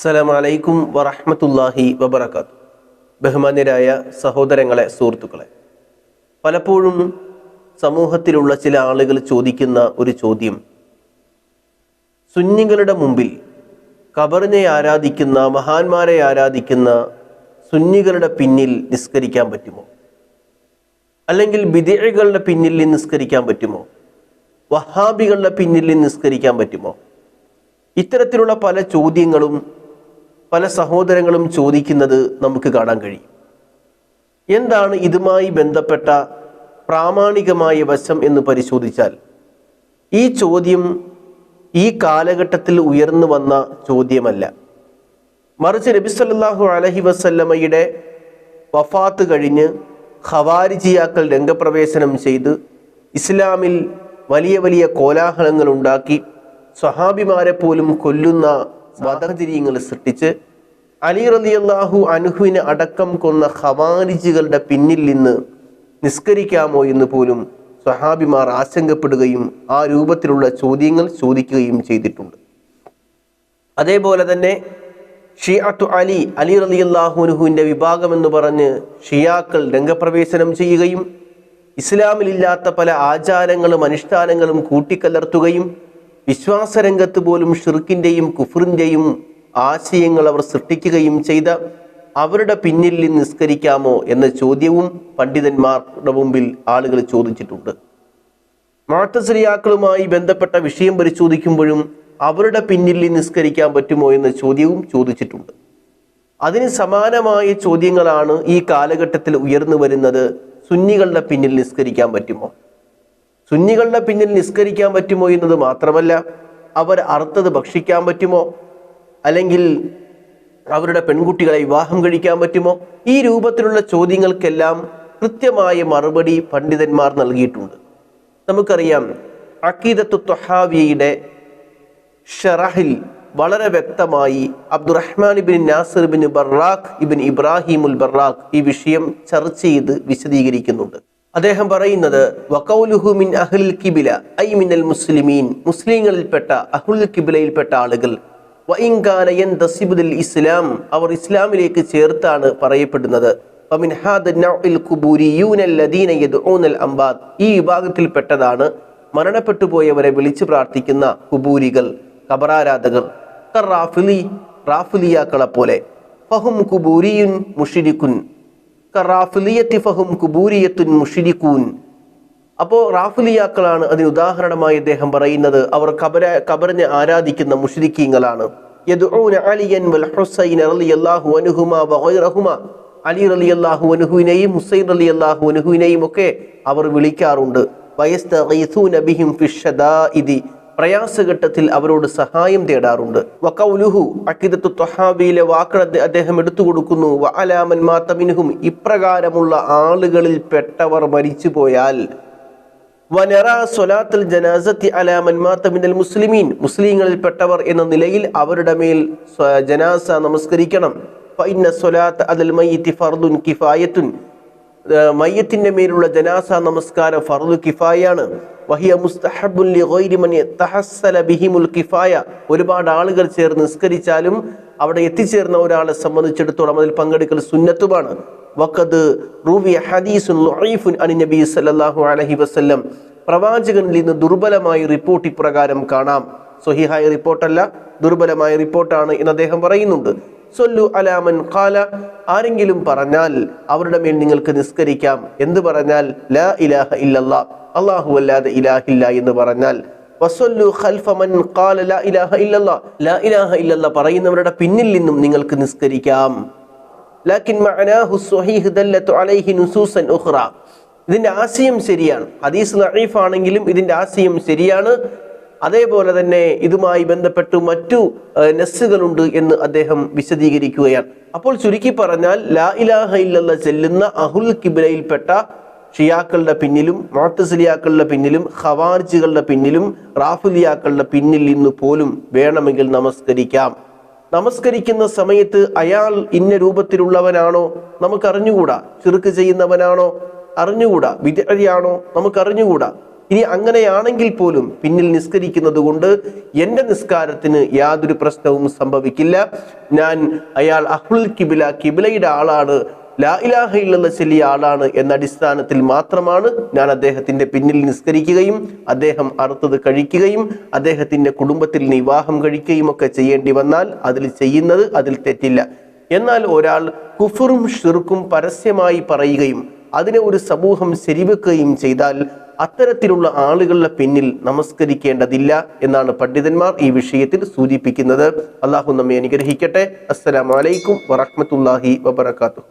അസ്സലാമലൈക്കും വറഹമത്തല്ലാഹി വബർക്കാത്തു ബഹുമാന്യരായ സഹോദരങ്ങളെ സുഹൃത്തുക്കളെ പലപ്പോഴും സമൂഹത്തിലുള്ള ചില ആളുകൾ ചോദിക്കുന്ന ഒരു ചോദ്യം. സുന്നികളുടെ മുമ്പിൽ കബറിനെ ആരാധിക്കുന്ന മഹാന്മാരെ ആരാധിക്കുന്ന സുന്നികളുടെ പിന്നിൽ നിസ്കരിക്കാൻ പറ്റുമോ? അല്ലെങ്കിൽ വിദേഹികളുടെ പിന്നിൽ നിസ്കരിക്കാൻ പറ്റുമോ? വഹാബികളുടെ പിന്നിൽ നിസ്കരിക്കാൻ പറ്റുമോ? ഇത്തരത്തിലുള്ള പല ചോദ്യങ്ങളും പല സഹോദരങ്ങളും ചോദിക്കുന്നത് നമുക്ക് കാണാൻ കഴിയും. എന്താണ് ഇതുമായി ബന്ധപ്പെട്ട പ്രാമാണികമായ വശം എന്ന് പരിശോധിച്ചാൽ ഈ ചോദ്യം ഈ കാലഘട്ടത്തിൽ ഉയർന്നു വന്ന ചോദ്യമല്ല. മറിച്ച് നബി സല്ലല്ലാഹു അലൈഹി വസല്ലമയുടെ വഫാത്ത് കഴിഞ്ഞ് ഖവാരിജിയാക്കൾ രംഗപ്രവേശനം ചെയ്ത് ഇസ്ലാമിൽ വലിയ വലിയ കോലാഹലങ്ങൾ ഉണ്ടാക്കി സ്വഹാബിമാരെ പോലും കൊല്ലുന്ന വധതിരിയങ്ങൾ സൃഷ്ടിച്ച് അലി റലിയല്ലാഹു അൻഹുവിനെ അടക്കം കൊന്ന ഖവാരിജികളുടെ പിന്നിൽ നിന്ന് നിസ്കരിക്കാമോ എന്ന് പോലും സ്വഹാബിമാർ ആശങ്കപ്പെടുകയും ആ രൂപത്തിലുള്ള ചോദ്യങ്ങൾ ചോദിക്കുകയും ചെയ്തിട്ടുണ്ട്. അതേപോലെ തന്നെ ഷിയാത്തു അലി അലി റലിയല്ലാഹുനുഹുവിന്റെ വിഭാഗം എന്ന് പറഞ്ഞ് ഷിയാക്കൾ രംഗപ്രവേശനം ചെയ്യുകയും ഇസ്ലാമിലില്ലാത്ത പല ആചാരങ്ങളും അനുഷ്ഠാനങ്ങളും കൂട്ടിക്കലർത്തുകയും വിശ്വാസരംഗത്ത് പോലും ഷിർക്കിന്റെയും കുഫറിന്റെയും ആശയങ്ങൾ അവർ സൃഷ്ടിക്കുകയും ചെയ്ത അവരുടെ പിന്നിൽ നിസ്കരിക്കാമോ എന്ന ചോദ്യവും പണ്ഡിതന്മാരുടെ മുമ്പിൽ ആളുകൾ ചോദിച്ചിട്ടുണ്ട്. മാത്തസരിയാക്കളുമായി ബന്ധപ്പെട്ട വിഷയം പരിശോധിക്കുമ്പോഴും അവരുടെ പിന്നിൽ നിസ്കരിക്കാൻ പറ്റുമോ എന്ന ചോദ്യവും ചോദിച്ചിട്ടുണ്ട്. അതിന് സമാനമായ ചോദ്യങ്ങളാണ് ഈ കാലഘട്ടത്തിൽ ഉയർന്നു വരുന്നത് സുന്നികളുടെ പിന്നിൽ നിസ്കരിക്കാൻ പറ്റുമോ? സുന്നികളുടെ പിന്നിൽ നിസ്കരിക്കാൻ പറ്റുമോ എന്നത് മാത്രമല്ല അവർ അറുത്തത് ഭക്ഷിക്കാൻ പറ്റുമോ? അല്ലെങ്കിൽ അവരുടെ പെൺകുട്ടികളെ വിവാഹം കഴിക്കാൻ പറ്റുമോ? ഈ രൂപത്തിലുള്ള ചോദ്യങ്ങൾക്കെല്ലാം കൃത്യമായ മറുപടി പണ്ഡിതന്മാർ നൽകിയിട്ടുണ്ട്. നമുക്കറിയാം അക്കീദത്തു തൊഹാവിയയുടെ ഷറഹിൽ വളരെ വ്യക്തമായി Abdurrahman ibn Nasir bin Barrak ibn Ibrahim al Barrak ഈ വിഷയം ചർച്ച ചെയ്ത് വിശദീകരിക്കുന്നുണ്ട്. അദ്ദേഹം പറയുന്നത് വക്കൗലുഹുമിൻ അഹ്ലിൽ കിബില ഐ മിനൽ മുസ്ലിമീൻ. മുസ്ലിങ്ങളിൽപ്പെട്ട അഹുൽ കിബിലയിൽപ്പെട്ട ആളുകൾ വൈങ്കാലയൻ തസിബുദിൽ ഇസ്ലാം. അവർ ഇസ്ലാമിലേക്ക് ചേർത്താണ് പറയപ്പെടുന്നത്. അംബാദ്. ഈ വിഭാഗത്തിൽപ്പെട്ടതാണ് മരണപ്പെട്ടു പോയവരെ വിളിച്ചു പ്രാർത്ഥിക്കുന്ന കുബൂരികൾ കബറാരാധകർ റാഫിലി റാഫിലിയാക്കളെ പോലെ. ഫഹും കുബൂരിയുൻ മുഷിരിക്കുൻ കറാഫിലിയത്തി ഫഹും കുബൂരിയത്തുൻ മുഷിരിക്കൂൻ അപ്പോൾ റാഫുലിയാക്കളാണ് അതിന് ഉദാഹരണമായി അദ്ദേഹം പറയുന്നത്. അവർ കബര കബറിനെ ആരാധിക്കുന്ന മുഷിരിക്കീങ്ങളാണ് അലി അലി റളിയല്ലാഹു അനുഹുവിനെയും ഹുസൈൻ റളിയല്ലാഹു അൻഹുവിനെയും ഒക്കെ അവർ വിളിക്കാറുണ്ട്. പ്രയാസഘട്ടത്തിൽ അവരോട് സഹായം തേടാറുണ്ട്. വക്കൗലുഹു അക്കിദത്തു തൊഹാബിയിലെ വാക്കുകൾ അദ്ദേഹം- എടുത്തു കൊടുക്കുന്നു. വഅലാമൻ അലാമൻ മാത്തമിനുഹും ഇപ്രകാരമുള്ള ആളുകളിൽ പെട്ടവർ മരിച്ചു പോയാൽ വനറ സൊലാത്തൽ ജനാസത്തി അലാമൻ മാത്തമിനൽ മുസ്ലിമീൻ മുസ്ലിങ്ങളിൽപ്പെട്ടവർ എന്ന നിലയിൽ അവരുടെ മേൽ ജനാസ നമസ്കരിക്കണം. ഫഇന്ന സ്വലാത്ത് അദൽ മയ്യിത്തി ഫർദുൻ കിഫായത്തുൻ. ഏഹ് മയ്യത്തിന്റെ മേലുള്ള ജനാസ നമസ്കാരം ഫർദു കിഫായാണ്. വഹിയ മുസ്തഹബുല്ലി മൻ യതഹസ്സല ബിഹിമുൽ കിഫായ. ഒരുപാട് ആളുകൾ ചേർന്ന് നിസ്കരിച്ചാലും അവിടെ എത്തിച്ചേർന്ന ഒരാളെ സംബന്ധിച്ചിടത്തോളം അതിൽ പങ്കെടുക്കൽ സുന്നത്തുമാണ്. വഖദ് റൂവിയ ഹദീസുൻ ളുഈഫുൻ അനി നബി സല്ലല്ലാഹു അലൈഹി വസല്ലം. പ്രവാചകനിൽ നിന്ന് ദുർബലമായ റിപ്പോർട്ട് ഇപ്രകാരം കാണാം. സ്വഹിഹായ റിപ്പോർട്ടല്ല ദുർബലമായ റിപ്പോർട്ടാണ് എന്ന് അദ്ദേഹം പറയുന്നുണ്ട്. സൊല്ലു അലാമൻ ഖാല ആരെങ്കിലും പറഞ്ഞാൽ അവരുടെ മേൽ നിങ്ങൾക്ക് നിസ്കരിക്കാം. എന്ന് പറഞ്ഞാൽ? ലാ ഇലാഹ ഇല്ലല്ലാ അല്ലാഹു അല്ലാതെ ഇലാഹില്ല എന്ന് പറഞ്ഞാൽ പറയുന്നവരുടെ പിന്നിൽ നിന്നും നിങ്ങൾക്ക് നിസ്കരിക്കാം. ഇതിന്റെ ആശയം ശരിയാണ്. ഹദീസ് ലഈഫ് ആണെങ്കിലും ഇതിന്റെ ആശയം ശരിയാണ്. അതേപോലെ തന്നെ ഇതുമായി ബന്ധപ്പെട്ട് മറ്റു നസ്സുകളുണ്ട് എന്ന് അദ്ദേഹം വിശദീകരിക്കുകയാണ്. അപ്പോൾ ചുരുക്കി പറഞ്ഞാൽ ലാ ഇലാഹ ഇല്ലല്ല ചെല്ലുന്ന അഹുൽ കിബിലയിൽപ്പെട്ട ഷിയാക്കളുടെ പിന്നിലും മോട്ടസിലിയാക്കളുടെ പിന്നിലും ഖവാർജികളുടെ പിന്നിലും റാഫുലിയാക്കളുടെ പിന്നിൽ നിന്ന് പോലും വേണമെങ്കിൽ നമസ്കരിക്കാം. നമസ്കരിക്കുന്ന സമയത്ത് അയാൾ ഇന്ന രൂപത്തിലുള്ളവനാണോ? നമുക്കറിഞ്ഞുകൂടാ. ചെറുക്ക് ചെയ്യുന്നവനാണോ? അറിഞ്ഞുകൂടാ. വിദ്യാർത്ഥിയാണോ നമുക്കറിഞ്ഞുകൂടാ. ഇനി അങ്ങനെയാണെങ്കിൽ പോലും പിന്നിൽ നിസ്കരിക്കുന്നത് കൊണ്ട് എന്റെ നിസ്കാരത്തിന് യാതൊരു പ്രശ്നവും സംഭവിക്കില്ല. ഞാൻ അയാൾ അഹുൽ കിബില കിബിലയുടെ ആളാണ്. ലാ ഇലാഹ ഇല്ലെന്ന ചെല്ലിയ ആളാണ് എന്ന അടിസ്ഥാനത്തിൽ മാത്രമാണ് ഞാൻ അദ്ദേഹത്തിന്റെ പിന്നിൽ നിസ്കരിക്കുകയും അദ്ദേഹം അറുത്തത് കഴിക്കുകയും അദ്ദേഹത്തിന്റെ കുടുംബത്തിൽ വിവാഹം കഴിക്കുകയും ഒക്കെ ചെയ്യേണ്ടി വന്നാൽ അതിൽ ചെയ്യുന്നത് അതിൽ തെറ്റില്ല. എന്നാൽ ഒരാൾ കുഫറും ഷിർക്കും പരസ്യമായി പറയുകയും അതിനെ ഒരു സമൂഹം ശരിവെക്കുകയും ചെയ്താൽ അത്തരത്തിലുള്ള ആളുകളുടെ പിന്നിൽ നമസ്കരിക്കേണ്ടതില്ല എന്നാണ് പണ്ഡിതന്മാർ ഈ വിഷയത്തിൽ സൂചിപ്പിക്കുന്നത്. അള്ളാഹു നമ്മെ അനുഗ്രഹിക്കട്ടെ. അസ്സലാമലൈക്കും വറഹമത്തല്ലാഹി വബർക്കാത്തു